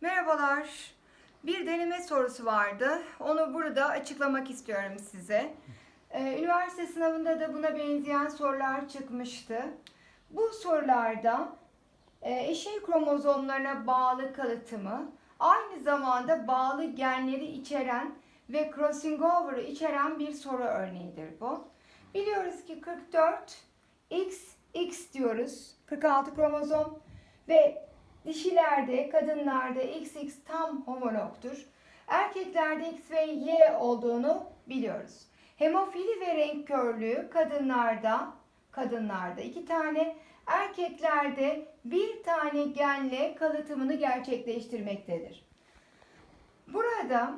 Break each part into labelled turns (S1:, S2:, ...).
S1: Merhabalar. Bir deneme sorusu vardı. Onu burada açıklamak istiyorum size. Ee, üniversite sınavında da buna benzeyen sorular çıkmıştı. Bu sorularda e, eşey kromozomlarına bağlı kalıtımı, aynı zamanda bağlı genleri içeren ve crossing over'ı içeren bir soru örneğidir bu. Biliyoruz ki 44 X X diyoruz. 46 kromozom ve dişilerde, kadınlarda XX tam homologtur. Erkeklerde X ve Y olduğunu biliyoruz. Hemofili ve renk körlüğü kadınlarda kadınlarda iki tane, erkeklerde bir tane genle kalıtımını gerçekleştirmektedir. Burada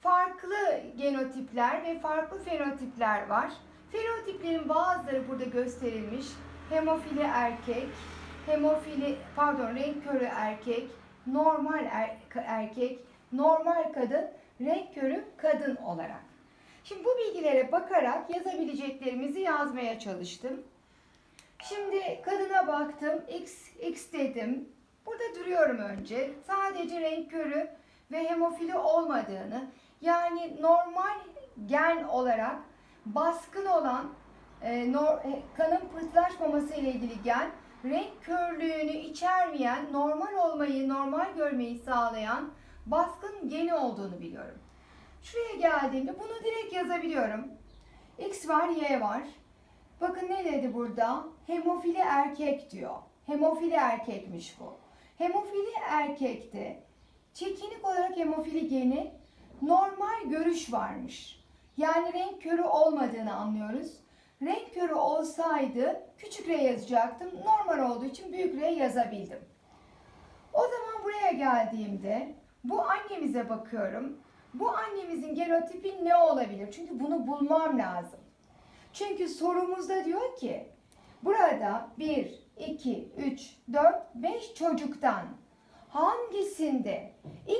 S1: farklı genotipler ve farklı fenotipler var. Fenotiplerin bazıları burada gösterilmiş. Hemofili erkek, hemofili pardon renk körü erkek, normal er- erkek, normal kadın, renk körü kadın olarak. Şimdi bu bilgilere bakarak yazabileceklerimizi yazmaya çalıştım. Şimdi kadına baktım. X, X dedim. Burada duruyorum önce. Sadece renk körü ve hemofili olmadığını yani normal gen olarak baskın olan e, nor- e, kanın pıhtılaşmaması ile ilgili gen renk körlüğünü içermeyen, normal olmayı, normal görmeyi sağlayan baskın geni olduğunu biliyorum. Şuraya geldiğimde bunu direkt yazabiliyorum. X var, Y var. Bakın ne dedi burada? Hemofili erkek diyor. Hemofili erkekmiş bu. Hemofili erkekte çekinik olarak hemofili geni normal görüş varmış. Yani renk körü olmadığını anlıyoruz. Renk körü olsaydı küçük R yazacaktım. Normal olduğu için büyük R yazabildim. O zaman buraya geldiğimde bu annemize bakıyorum. Bu annemizin genotipi ne olabilir? Çünkü bunu bulmam lazım. Çünkü sorumuzda diyor ki burada 1, 2, 3, 4, 5 çocuktan hangisinde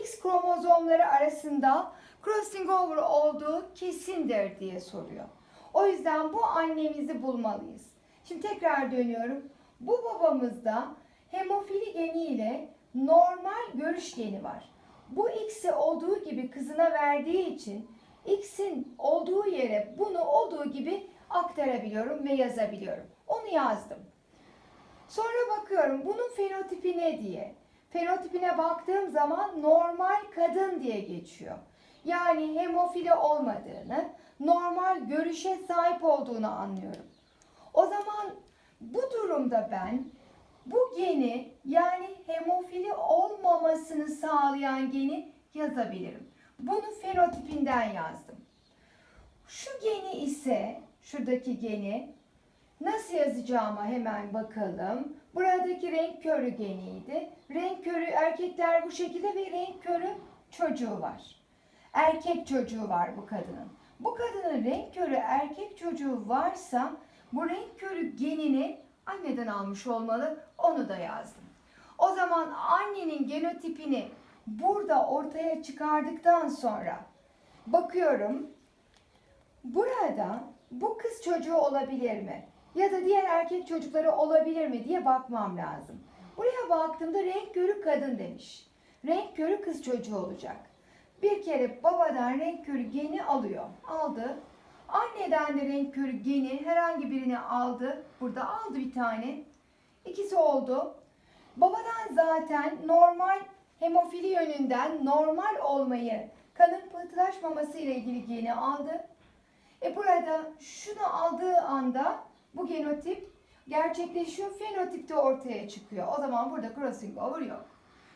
S1: X kromozomları arasında crossing over olduğu kesindir diye soruyor. O yüzden bu annemizi bulmalıyız. Şimdi tekrar dönüyorum. Bu babamızda hemofili geni ile normal görüş geni var. Bu X'i olduğu gibi kızına verdiği için X'in olduğu yere bunu olduğu gibi aktarabiliyorum ve yazabiliyorum. Onu yazdım. Sonra bakıyorum bunun fenotipi ne diye. Fenotipine baktığım zaman normal kadın diye geçiyor. Yani hemofili olmadığını, normal görüşe sahip olduğunu anlıyorum. O zaman bu durumda ben bu geni yani hemofili olmamasını sağlayan geni yazabilirim. Bunu fenotipinden yazdım. Şu geni ise, şuradaki geni nasıl yazacağıma hemen bakalım. Buradaki renk körü geniydi. Renk körü erkekler bu şekilde ve renk körü çocuğu var. Erkek çocuğu var bu kadının. Bu kadının renk körü erkek çocuğu varsa bu renk körü genini anneden almış olmalı. Onu da yazdım. O zaman annenin genotipini burada ortaya çıkardıktan sonra bakıyorum. Burada bu kız çocuğu olabilir mi? Ya da diğer erkek çocukları olabilir mi diye bakmam lazım. Buraya baktığımda renk körü kadın demiş. Renk körü kız çocuğu olacak. Bir kere babadan renk körü geni alıyor. Aldı. Anneden de renk körü geni herhangi birini aldı. Burada aldı bir tane. İkisi oldu. Babadan zaten normal hemofili yönünden normal olmayı, kanın pıhtılaşmaması ile ilgili geni aldı. E burada şunu aldığı anda bu genotip gerçekleşiyor, fenotip de ortaya çıkıyor. O zaman burada crossing over yok.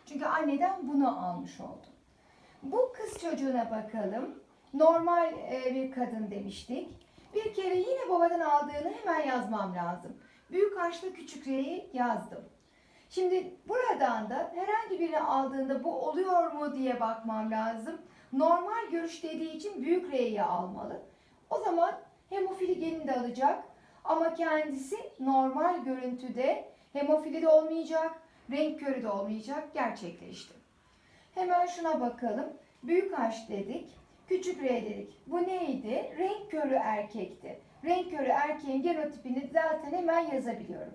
S1: Çünkü anneden bunu almış oldu. Bu kız çocuğuna bakalım. Normal e, bir kadın demiştik. Bir kere yine babadan aldığını hemen yazmam lazım. Büyük harçla küçük R'yi yazdım. Şimdi buradan da herhangi birini aldığında bu oluyor mu diye bakmam lazım. Normal görüş dediği için büyük R'yi almalı. O zaman hemofili genini de alacak. Ama kendisi normal görüntüde hemofili de olmayacak, renk körü de olmayacak gerçekleşti. Hemen şuna bakalım. Büyük H dedik, küçük R dedik. Bu neydi? Renk körü erkekti. Renk körü erkeğin genotipini zaten hemen yazabiliyorum.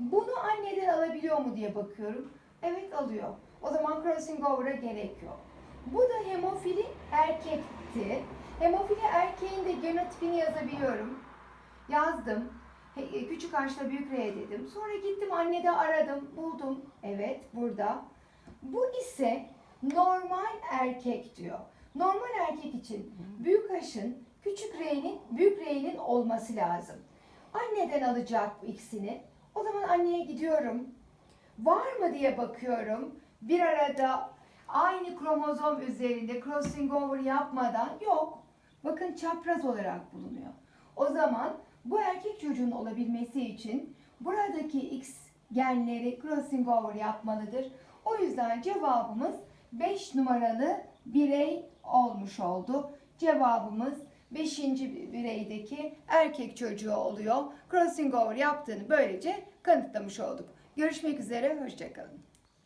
S1: Bunu anneden alabiliyor mu diye bakıyorum. Evet alıyor. O zaman cross crossing over'a gerek yok. Bu da hemofili erkekti. Hemofili erkeğin de genotipini yazabiliyorum. Yazdım. E, Küçük harçla büyük R dedim. Sonra gittim annede aradım, buldum. Evet, burada. Bu ise normal erkek diyor. Normal erkek için büyük H'ın küçük R'nin büyük R'nin olması lazım. Anneden alacak bu ikisini. O zaman anneye gidiyorum. Var mı diye bakıyorum. Bir arada aynı kromozom üzerinde crossing over yapmadan yok. Bakın çapraz olarak bulunuyor. O zaman bu erkek çocuğun olabilmesi için buradaki X genleri crossing over yapmalıdır. O yüzden cevabımız 5 numaralı birey olmuş oldu. Cevabımız 5. bireydeki erkek çocuğu oluyor. Crossing over yaptığını böylece kanıtlamış olduk. Görüşmek üzere, hoşçakalın.